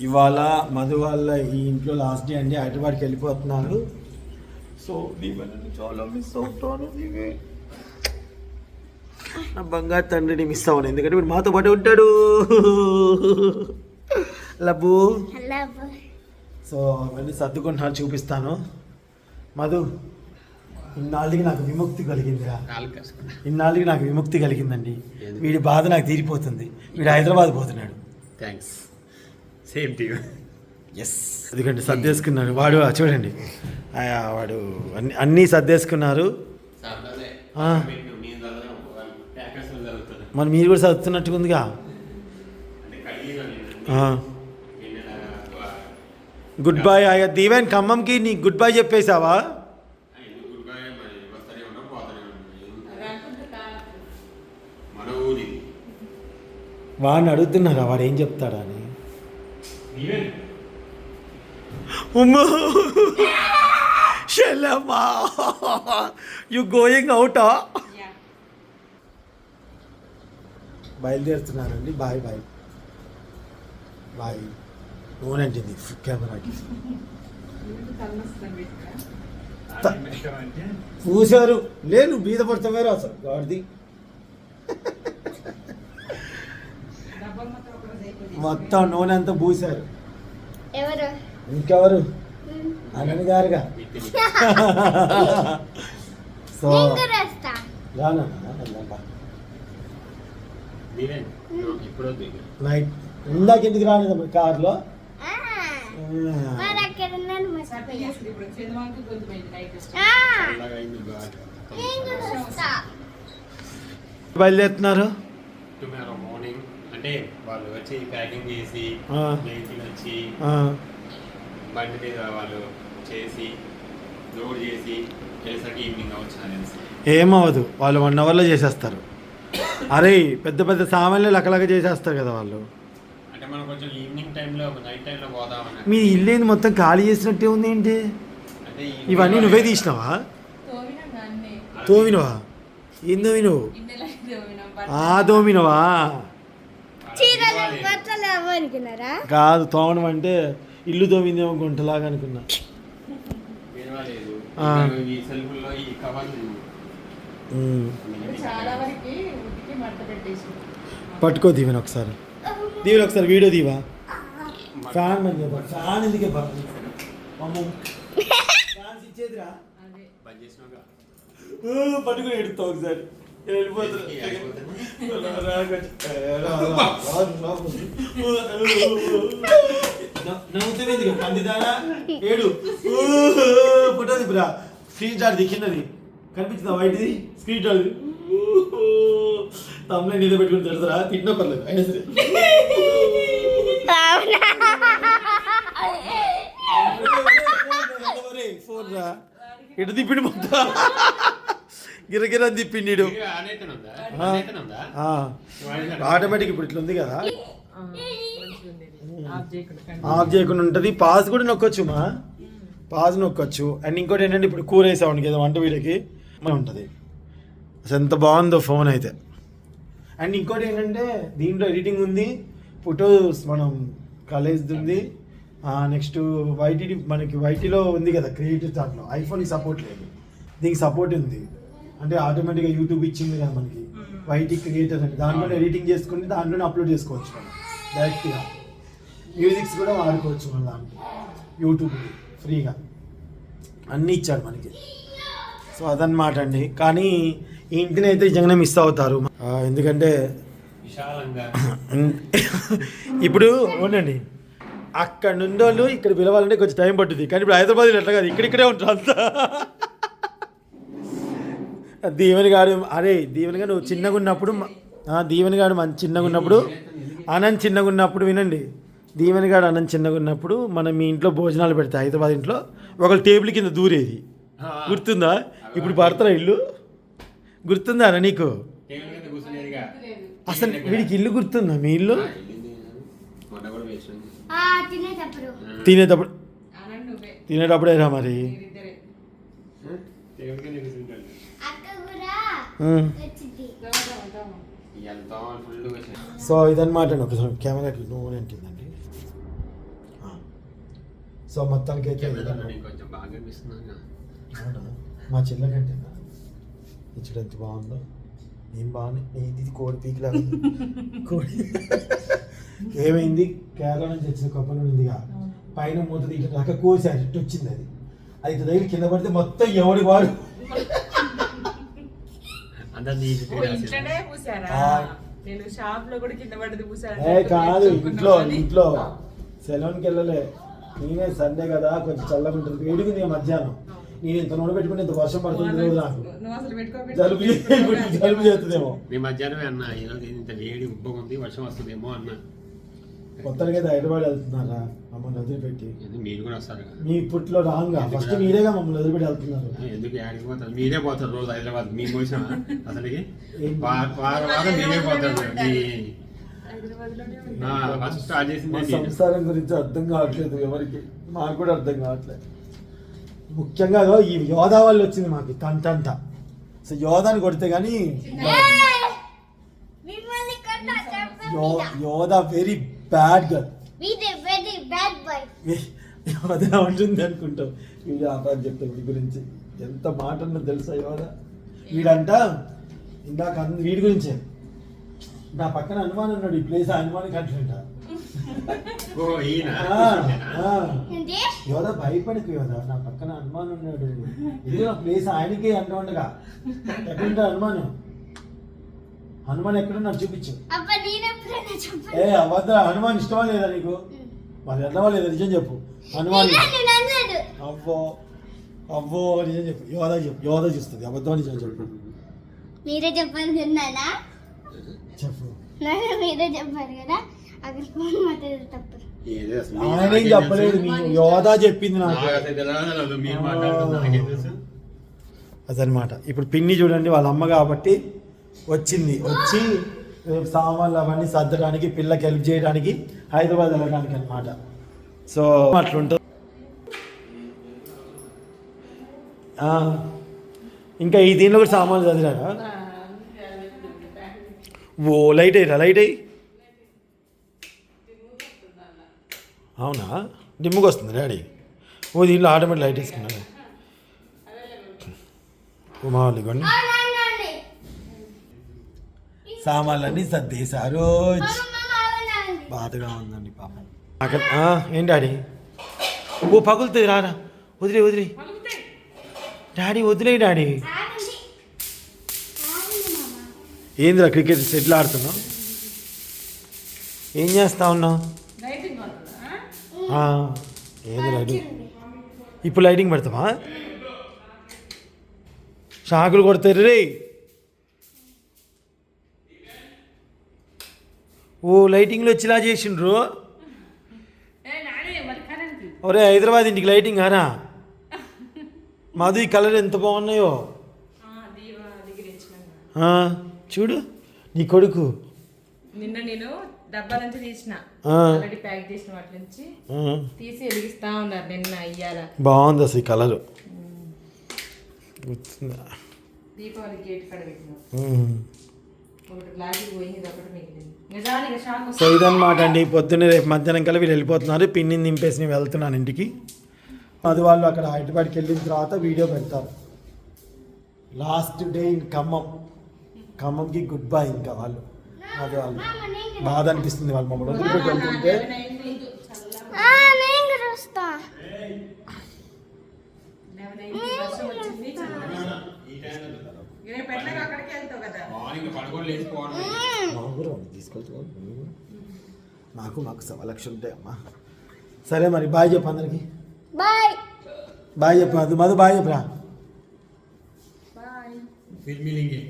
ఇవాళ మధు వాళ్ళ ఈ ఇంట్లో లాస్ట్ డే అండి హైదరాబాద్కి వెళ్ళిపోతున్నారు. సో దీవెనని చాలా మిస్ అవుతాను దీవె నా బంగారు తండ్రిని మిస్ అవ్వను ఎందుకంటే వీడు మాతో పాటు ఉంటాడు. లబ్బు. సో అవన్నీ సర్దుకుంటున్నాను చూపిస్తాను. మధు ఇన్నాళ్ళకి నాకు విముక్తి కలిగిందిరా. ఇన్నాళ్ళకి నాకు విముక్తి కలిగిందండి. వీడి బాధ నాకు తీరిపోతుంది. వీడు హైదరాబాద్ పోతున్నాడు. Thanks same to you yes ఎందుకంటే సర్దేసుకున్నారు వాడు చూడండి. ఆ, వాడు అన్ని అన్నీ సర్దేసుకున్నారు. ఆ. మరి మీరు కూడా చదువుతున్నట్టుగా ఉందిగా? గుడ్ బాయ్ అయ్యా దీవెన్ ఖమ్మంకి నీ గుడ్ బాయ్ చెప్పేశావా వాడిని అడుగుతున్నారా? వాడు ఏం చెప్తాడా అని ఉమ్మా షెల్లమ్మా యు గోయింగ్ అవుటా బయలుదేరుతున్నారండి బాయ్ బాయ్ బాయ్ ఓనంటింది కెమెరాకి పూసారు లేదు బీద పడతామే అసలు గాడిది మొత్తం నూనె అంతా పూసారు. ఎవరు? ఇంకెవరు? అనని గారుగా. సో రానా? నైట్ ఇందాక ఎందుకు రాలేదు కార్లో? బయలుదేరుతున్నారు? టుమారో మార్నింగ్ అంటే వాళ్ళు వచ్చి ప్యాకింగ్ చేసి. వెహికల్ వచ్చి ఆ, బండి మీద వాళ్ళు చేసి లోడ్ చేసి వెళ్ళేసరికి ఈవినింగ్ అవచ్చు ఏమవ్వదు. వాళ్ళు వన్ అవర్లో చేసేస్తారు. అరే పెద్ద పెద్ద సామాన్లు లక్కలక్క చేసేస్తారు కదా వాళ్ళు. అంటే మనం కొంచెం ఈవినింగ్ టైంలో నైట్ టైంలో పోదామని. మీ ఇల్లు ఏంది? మొత్తం ఖాళీ చేసినట్టే ఉంది ఏంటి? ఇవన్నీ నువ్వే తీసినావా? తోమినవా? ఏం తోమినాం ఆ తోమినవా? కాదు తోమడం అంటే ఇల్లు తోమిందేమో గుంటలాగా అనుకున్నా. పట్టుకో దీవెన ఒకసారి. దీవెన ఒకసారి వీడియో దీవా. ఫ్యాన్ మంది ఫ్యాన్ ఎందుకే పట్టుకుని ఎడుతావు ఒకసారి. వెళ్ళిపోతున్నా. రా, రా, ఏ, రా, రా, రా, రా. నవ్వు- నవ్వుతావేంది ఇక, పందిదానా ఏడు. ఫోటో దిప్పురా స్క్రీన్ షాట్ దిక్కినది కనిపించిందా వైట్ది స్క్రీన్ షాట్ తమ్ముడే నీదే పెట్టుకుని తిడతారా? తిట్టిన పర్లేదు అయినా సరే. ఫోన్ రా. ఇటు తిప్పిండి మొత్తం? గిరగిర తిప్పిండి ఆటోమేటిక్ ఇప్పుడు ఇట్లా ఉంది కదా ఆఫ్ చేయకుండా ఉంటుంది. పాజ్ కూడా నొక్కొచ్చు మా. పాజ్ నొక్కొచ్చు. అండ్ ఇంకోటి ఏంటంటే ఇప్పుడు కూర వేసామండి కదా వంట వీడికి మన ఉంటుంది. అసలు ఎంత బాగుందో ఫోన్ అయితే. అండ్ ఇంకోటి ఏంటంటే దీంట్లో ఎడిటింగ్ ఉంది. ఫొటోస్ మనం కాలేజ్ది ఉంది. నెక్స్ట్ వైటీ మనకి వైటీలో ఉంది కదా క్రియేటివ్ దాంట్లో. ఐఫోన్కి సపోర్ట్ లేదు. దీనికి సపోర్ట్ ఉంది. అంటే ఆటోమేటిక్గా యూట్యూబ్ ఇచ్చింది కదా మనకి. వైటీ క్రియేటర్ అని దాంట్లోనే ఎడిటింగ్ చేసుకుని దాంట్లోనే అప్లోడ్ చేసుకోవచ్చు మనం. డైరెక్ట్గా మ్యూజిక్స్ కూడా వాడుకోవచ్చు మన దాంట్లో. యూట్యూబ్ ఫ్రీగా అన్నీ ఇచ్చాడు మనకి. సో అదనమాట అండి. కానీ ఈ ఇంటిని అయితే నిజంగానే మిస్ అవుతారు. ఎందుకంటే విశాలంగా. ఇప్పుడు ఉండండి. అక్కడ నుండి వాళ్ళు ఇక్కడ పిలవాలంటే కొంచెం టైం పట్టుద్ది. కానీ ఇప్పుడు హైదరాబాద్ ఎట్లా కాదు. ఇక్కడిక్కడే ఉంటారు అంతా. దీవెని గారు అరే దీవెని గారు చిన్నగా ఉన్నప్పుడు దీవెని గారు మంచి చిన్నగా ఉన్నప్పుడు అనంత్ చిన్నగా ఉన్నప్పుడు వినండి. దీవెని గారు అనంత్ చిన్నగా ఉన్నప్పుడు మనం మీ ఇంట్లో భోజనాలు పెడతాయి హైదరాబాద్ ఇంట్లో. ఒకళ్ళు టేబుల్ కింద దూరేది. గుర్తుందా? ఇప్పుడు పడతారా ఇల్లు? గుర్తుందా అన్న నీకు? టేబుల్ కింద కూర్చునేదిగా. అసలు వీడికి ఇల్లు గుర్తుందా మీ ఇల్లు? తినేటప్పుడు. తినేటప్పుడేరా మరి? సో ఇదన్నమాట అండి ఒకసారి కెమెరాకి నువ్వు ఏంటిందండి సో మొత్తానికి అయితే మా చెల్లె కంటే ఇచ్చుడు ఎంత బాగుందో. ఏం బాగుంది? ఇది ఇది కోడి పీకిలా. కోడి. ఏమైంది? కేరళ నుంచి వచ్చిన కొప్పల ఉందిగా. పైన మూత తీయడం దాకా కోసారు. ఇటు వచ్చింది అది. అది ఇటు దగ్గర కింద పడితే మొత్తం ఎవడి వాడు? ఓ, ఇంట్లోనే పూసారా. నేను షాప్లో కూడా కింద పడ్డది పూసారా? ఏ కాదు ఇంట్లో ఇంట్లో. సెలవునికి వెళ్ళలే. నేనే సండే కదా కొంచెం చల్లగా ఉంటుంది. వేడిగుంది ఇక మధ్యాహ్నం. నేను ఇంత నూనె పెట్టుకుని ఇంత వర్షం పడుతుంది రోజు నాకు. నువ్వు అసలు పెట్టుకోబెట్టి. జలుబు జలుబు చేస్తుందేమో. మీ మధ్యాహ్నమే అన్న ఈరోజు ఇంత వేడి ఉబ్బగా ఉంది వర్షం వస్తుందేమో అన్న. కొత్తగా అయితే హైదరాబాద్ వెళ్తున్నారా? మమ్మల్ని వదిలిపెట్టి. మీరు కూడా వస్తారు మీ ఇప్పట్లో రాంగా. ఫస్ట్ మీరేగా మమ్మల్ని వదిలిపెట్టి వెళ్తున్నారు. ఎందుకు యాడికి పోతారు? మీరే పోతారు రోజు హైదరాబాద్. మీ మోసిన అసలుకి? ఏం? వారం వారం మీరే పోతారు మీ హైదరాబాద్లోనే ఉంటా. ఫస్ట్ స్టార్ట్ చేసింది. సంసారం గురించి అర్థం కావట్లేదు ఎవరికి. మాకు కూడా అర్థం కావట్లేదు. ముఖ్యంగా ఈ యోధా వాళ్ళు వచ్చింది మాకు తంటంట సో యోధాని కొడితే కానీ యో చెప్పండి యోధా వెరీ బ్యాడ్ గర్ల్ వీడే వెరీ బ్యాడ్ బాయ్ యోధా ఉంటుంది అనుకుంటాం వీడు ఆపాలి చెప్తా వీడి గురించి ఎంత మాట ఉన్నదో తెలుసా యోధా వీడంట ఇందాక అంద- వీడి గురించే. నా పక్కన హనుమాన్ ఉన్నాడు ఈ ప్లేస్ హనుమాన్ కంటుంట ఓ ఈయన? ఏంటి? యోధ భయపడకు యోధ నా పక్కన హనుమాన్ ఉన్నాడు. ఇది నా ప్లేస్ ఆయనకి అంటూ ఉండగా. ఎక్కడుంటా హనుమాన్? హనుమాన్ ఎక్కడున్నాడు చూపించు. అప్ప నేనెప్పుడైనా ఏ అబద్ధ హనుమాన్ ఇష్టమా లేదా నీకు? మరి ఎన్నవా లేదా? నిజం చెప్పు. హనుమాన్ అవ్వో అవ్వో నిజం చెప్పు. యోధ చెప్పు యోధ చూస్తుంది. అబద్ధం నిజం చెప్పు. మీరే చెప్పారు విన్నానా? చెప్పు. మీరే చెప్పారు కదా అక్కడ ఫోన్ మాట్లాడేది తప్పు. ఏదో అసలు ఆయన ఏం చెప్పలేదు నీకు యోధ చెప్పింది నాకు. నాకు నాకేం అదనమాట ఇప్పుడు పిన్ని చూడండి వాళ్ళ అమ్మ కాబట్టి వచ్చింది. వచ్చి రేపు సామాన్లు అవన్నీ సర్దడానికి పిల్లకి హెల్ప్ చేయడానికి హైదరాబాద్ వెళ్ళడానికి అనమాట సో అట్లుంటుంది. ఇంకా ఈ దీనిలో కూడా సామాన్లు చదివారా? ఓ లైట్ అయ్యరా లైట్ అయ్యి. అవునా? డిమ్ముగా వస్తుంది డాడీ. ఓ దీనిలో ఆటోమేటిక్ లైట్ వేసుకున్నాడు ఉమావళి కొన్ని సామాన్లన్నీ సర్దేశారు. బాధగా ఉందండి పాపం. అక్కడ ఆ, ఏం డాడీ? ఓ పగులుతుంది రారా. వదిలే వదిలే. డాడీ వదిలే డాడీ. ఏందిరా క్రికెట్ సెటిల్ ఆడుతున్నావు? ఏం చేస్తా ఉన్నావు? లైటింగ్ వస్తుందా? ఆ, ఏది లైటింగ్ ఇప్పుడు లైటింగ్ పెడతావా? షాకులు కొడతారు రే. ఓ లైటింగ్లో వచ్చేలా చేసిండ్రు. ఒరే హైదరాబాద్ ఇంటికి లైటింగ్ ఆనా మాది ఈ కలర్ ఎంత బాగున్నాయో. చూడు నీ కొడుకు. నిన్న నేను డబ్బా నుంచి తీసిన. ఆ. ఆల్రెడీ ప్యాక్ చేసిన వాటి నుంచి. ఆ, తీసి వెలిగిస్తా ఉన్నారు నిన్న అయ్యాల బాగుంది అసలు ఈ కలరు? దీపావళి గేట్ కాడ. ఒకటి బ్లాక్ పోయింది ఇది ఒకటి మిగిలింది. నిజానికి షాక్ సో ఇదన్నమాట అండి. పొద్దున్నే రేపు మధ్యాహ్నం కల్లా వీళ్ళు వెళ్ళిపోతున్నారు. పిన్నిని దింపేసి నేను వెళ్తున్నాను ఇంటికి. అది వాళ్ళు అక్కడ హైదరాబాద్కి వెళ్ళిన తర్వాత వీడియో పెడతారు. Last day in Khammam. ఖమ్మంకి good bye ఇంకా వాళ్ళు. అది వాళ్ళు. బాధ అనిపిస్తుంది వాళ్ళు మమ్మల్ని వదిలిపెట్టి వెళ్తుంటే రేపు ఎట్లాగో అక్కడికి వెళ్తావు? తీసుకెళ్తావా? నాకు మాకు సవా లక్ష ఉంటాయి అమ్మా. సరే మరి బాయ్ చెప్పు అందరికి. బాయ్. బాయ్ చెప్పు అది మధు బాయ్ చెప్పురా బాయ్ ఫిల్మిలింగే